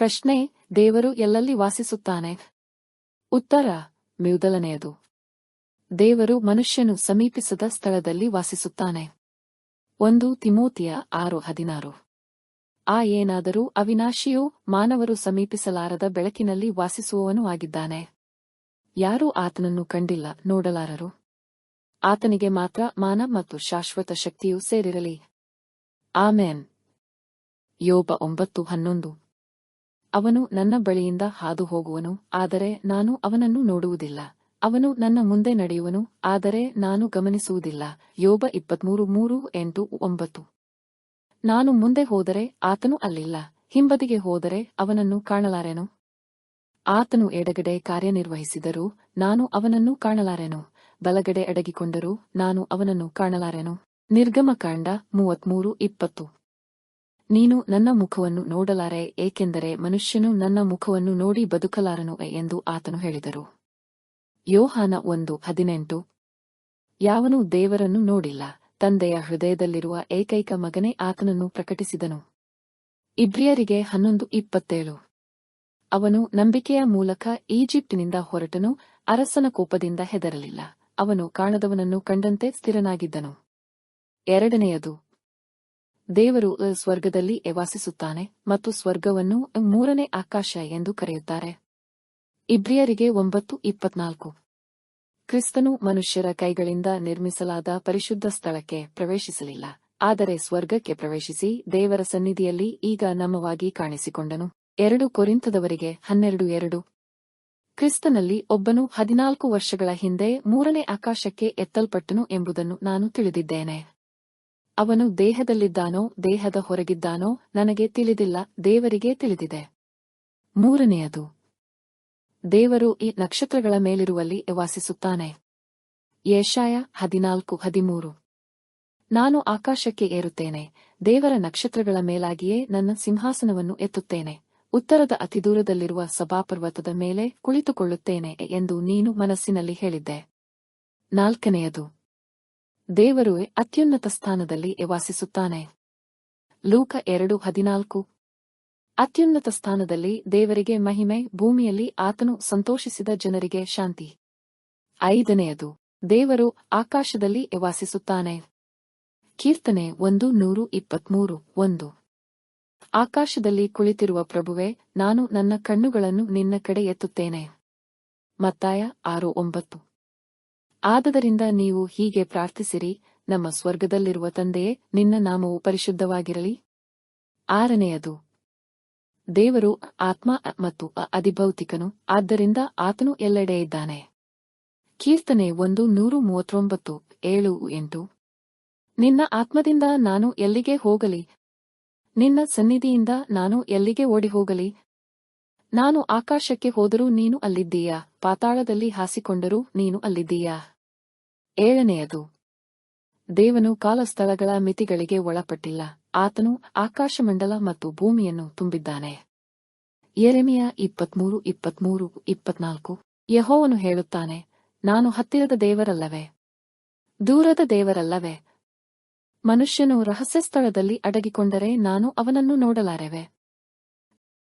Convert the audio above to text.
ಪ್ರಶ್ನೆ ದೇವರು ಎಲ್ಲಲ್ಲಿ ವಾಸಿಸುತ್ತಾನೆ. ಉತ್ತರ ಮೊದಲನೆಯದು ದೇವರು ಮನುಷ್ಯನು ಸಮೀಪಿಸದ ಸ್ಥಳದಲ್ಲಿ ವಾಸಿಸುತ್ತಾನೆ. ಒಂದು ತಿಮೋತಿಯ ಆರು ಹದಿನಾರು. ಆ ಏನಾದರೂ ಅವಿನಾಶಿಯು ಮಾನವರು ಸಮೀಪಿಸಲಾರದ ಬೆಳಕಿನಲ್ಲಿ ವಾಸಿಸುವವನು ಆಗಿದ್ದಾನೆ. ಯಾರೂ ಆತನನ್ನು ಕಂಡಿಲ್ಲ, ನೋಡಲಾರರು. ಆತನಿಗೆ ಮಾತ್ರ ಮಾನ ಮತ್ತು ಶಾಶ್ವತ ಶಕ್ತಿಯೂ ಸೇರಿರಲಿ. ಆಮೇನ್. ಯೋಬ ಒಂಬತ್ತು ಹನ್ನೊಂದು. ಅವನು ನನ್ನ ಬಳಿಯಿಂದ ಹಾದು ಹೋಗುವನು ಆದರೆ ನಾನು ಅವನನ್ನು ನೋಡುವುದಿಲ್ಲ. ಅವನು ನನ್ನ ಮುಂದೆ ನಡೆಯುವನು, ಆದರೆ ನಾನು ಗಮನಿಸುವುದಿಲ್ಲ. ಯೋಬ ಇಪ್ಪತ್ಮೂರು ಮೂರು ಎಂಟು ಒಂಬತ್ತು. ನಾನು ಮುಂದೆ ಹೋದರೆ ಆತನು ಅಲ್ಲಿಲ್ಲ. ಹಿಂಬದಿಗೆ ಹೋದರೆ ಅವನನ್ನು ಕಾಣಲಾರೆನು? ಆತನು ಎಡಗಡೆ ಕಾರ್ಯನಿರ್ವಹಿಸಿದರೂ ನಾನು ಅವನನ್ನು ಕಾಣಲಾರೆನು? ಬಲಗಡೆ ಅಡಗಿಕೊಂಡರೂ ನಾನು ಅವನನ್ನು ಕಾಣಲಾರೆನು? ನಿರ್ಗಮಕಾಂಡ ಮೂವತ್ಮೂರು ಇಪ್ಪತ್ತು. ನೀನು ನನ್ನ ಮುಖವನ್ನು ನೋಡಲಾರೆ, ಏಕೆಂದರೆ ಮನುಷ್ಯನು ನನ್ನ ಮುಖವನ್ನು ನೋಡಿ ಬದುಕಲಾರನು ಎಂದು ಆತನು ಹೇಳಿದರು. ಯೋಹಾನ ಒಂದು ಹದಿನೆಂಟು. ಯಾವನೂ ದೇವರನ್ನು ನೋಡಿಲ್ಲ, ತಂದೆಯ ಹೃದಯದಲ್ಲಿರುವ ಏಕೈಕ ಮಗನೇ ಆತನನ್ನು ಪ್ರಕಟಿಸಿದನು. ಇಬ್ರಿಯರಿಗೆ ಹನ್ನೊಂದು ಇಪ್ಪತ್ತೇಳು. ಅವನು ನಂಬಿಕೆಯ ಮೂಲಕ ಈಜಿಪ್ಟಿನಿಂದ ಹೊರಟನು, ಅರಸನ ಕೋಪದಿಂದ ಹೆದರಲಿಲ್ಲ. ಅವನು ಕಾಣದವನನ್ನು ಕಂಡಂತೆ ಸ್ಥಿರನಾಗಿದ್ದನು. ಎರಡನೆಯದು ದೇವರು ಸ್ವರ್ಗದಲ್ಲಿ ವಾಸಿಸುತ್ತಾನೆ ಮತ್ತು ಸ್ವರ್ಗವನ್ನು ಮೂರನೇ ಆಕಾಶ ಎಂದು ಕರೆಯುತ್ತಾರೆ. ಇಬ್ರಿಯರಿಗೆ ಒಂಬತ್ತು ಇಪ್ಪತ್ನಾಲ್ಕು. ಕ್ರಿಸ್ತನು ಮನುಷ್ಯರ ಕೈಗಳಿಂದ ನಿರ್ಮಿಸಲಾದ ಪರಿಶುದ್ಧ ಸ್ಥಳಕ್ಕೆ ಪ್ರವೇಶಿಸಲಿಲ್ಲ, ಆದರೆ ಸ್ವರ್ಗಕ್ಕೆ ಪ್ರವೇಶಿಸಿ ದೇವರ ಸನ್ನಿಧಿಯಲ್ಲಿ ಈಗ ನಮವಾಗಿ ಕಾಣಿಸಿಕೊಂಡನು. ಎರಡು ಕೊರಿಂತದವರಿಗೆ ಹನ್ನೆರಡು ಎರಡು. ಕ್ರಿಸ್ತನಲ್ಲಿ ಒಬ್ಬನು ಹದಿನಾಲ್ಕು ವರ್ಷಗಳ ಹಿಂದೆ ಮೂರನೇ ಆಕಾಶಕ್ಕೆ ಎತ್ತಲ್ಪಟ್ಟನು ಎಂಬುದನ್ನು ನಾನು ತಿಳಿದಿದ್ದೇನೆ. ಅವನು ದೇಹದಲ್ಲಿದ್ದಾನೋ, ದೇಹದ ಹೊರಗಿದ್ದಾನೋ, ನನಗೆ ತಿಳಿದಿಲ್ಲ, ದೇವರಿಗೆ ತಿಳಿದಿದೆ. ಮೂರನೆಯದು, ದೇವರು ಈ ನಕ್ಷತ್ರಗಳ ಮೇಲಿರುವಲ್ಲಿ ವಾಸಿಸುತ್ತಾನೆ. ಏಷಾಯ ಹದಿನಾಲ್ಕು, ಹದಿಮೂರು. ನಾನು ಆಕಾಶಕ್ಕೆ ಏರುತ್ತೇನೆ, ದೇವರ ನಕ್ಷತ್ರಗಳ ಮೇಲಾಗಿಯೇ ನನ್ನ ಸಿಂಹಾಸನವನ್ನು ಎತ್ತುತ್ತೇನೆ, ಉತ್ತರದ ಅತಿದೂರದಲ್ಲಿರುವ ಸಭಾಪರ್ವತದ ಮೇಲೆ ಕುಳಿತುಕೊಳ್ಳುತ್ತೇನೆ ಎಂದು ನೀನು ಮನಸ್ಸಿನಲ್ಲಿ ಹೇಳಿದ್ದೆ. ನಾಲ್ಕನೆಯದು ದೇವರು ಅತ್ಯುನ್ನತ ಸ್ಥಾನದಲ್ಲಿ ವಾಸಿಸುತ್ತಾನೆ. ಲೂಕ ಎರಡು ಹದಿನಾಲ್ಕು. ಅತ್ಯುನ್ನತ ಸ್ಥಾನದಲ್ಲಿ ದೇವರಿಗೆ ಮಹಿಮೆ, ಭೂಮಿಯಲ್ಲಿ ಆತನು ಸಂತೋಷಿಸಿದ ಜನರಿಗೆ ಶಾಂತಿ. ಐದನೆಯದು, ದೇವರು ಆಕಾಶದಲ್ಲಿ ವಾಸಿಸುತ್ತಾನೆ. ಕೀರ್ತನೆ ಒಂದು ನೂರು ಇಪ್ಪತ್ಮೂರು ಒಂದು. ಆಕಾಶದಲ್ಲಿ ಕುಳಿತಿರುವ ಪ್ರಭುವೆ, ನಾನು ನನ್ನ ಕಣ್ಣುಗಳನ್ನು ನಿನ್ನ ಕಡೆ ಎತ್ತುತ್ತೇನೆ. ಮತ್ತಾಯ ಆರು ಒಂಬತ್ತು. ಆದದರಿಂದ ನೀವು ಹೀಗೆ ಪ್ರಾರ್ಥಿಸಿರಿ, ನಮ್ಮ ಸ್ವರ್ಗದಲ್ಲಿರುವ ತಂದೆಯೇ, ನಿನ್ನ ನಾಮವು ಪರಿಶುದ್ಧವಾಗಿರಲಿ. ಆರನೆಯದು, ದೇವರು ಆತ್ಮ ಮತ್ತು ಅಧಿಭೌತಿಕನು, ಆದ್ದರಿಂದ ಆತನು ಎಲ್ಲೆಡೆ ಇದ್ದಾನೆ. ಕೀರ್ತನೆ ಒಂದು ನೂರು ಮೂವತ್ತೊಂಬತ್ತು, ಏಳು ಎಂಟು, ನಿನ್ನ ಆತ್ಮದಿಂದ ನಾನು ಎಲ್ಲಿಗೆ ಹೋಗಲಿ? ನಿನ್ನ ಸನ್ನಿಧಿಯಿಂದ ನಾನು ಎಲ್ಲಿಗೆ ಓಡಿ ಹೋಗಲಿ ನಾನು ಆಕಾಶಕ್ಕೆ ಹೋದರೂ ನೀನು ಅಲ್ಲಿದ್ದೀಯಾ? ಪಾತಾಳದಲ್ಲಿ ಹಾಸಿಕೊಂಡರೂ ನೀನು ಅಲ್ಲಿದ್ದೀಯಾ? ಏಳನೆಯದು, ದೇವನು ಕಾಲಸ್ಥಳಗಳ ಮಿತಿಗಳಿಗೆ ಒಳಪಟ್ಟಿಲ್ಲ. ಆತನು ಆಕಾಶಮಂಡಲ ಮತ್ತು ಭೂಮಿಯನ್ನು ತುಂಬಿದ್ದಾನೆ. ಎರೆಮೆಯ ಇಪ್ಪತ್ಮೂರು ಇಪ್ಪತ್ಮೂರು, ಇಪ್ಪತ್ನಾಲ್ಕು, ಯಹೋವನು ಹೇಳುತ್ತಾನೆ, ನಾನು ಹತ್ತಿರದ ದೇವರಲ್ಲವೇ? ದೂರದ ದೇವರಲ್ಲವೇ? ಮನುಷ್ಯನು ರಹಸ್ಯ ಸ್ಥಳದಲ್ಲಿ ಅಡಗಿಕೊಂಡರೆ ನಾನು ಅವನನ್ನು ನೋಡಲಾರೆವೆ?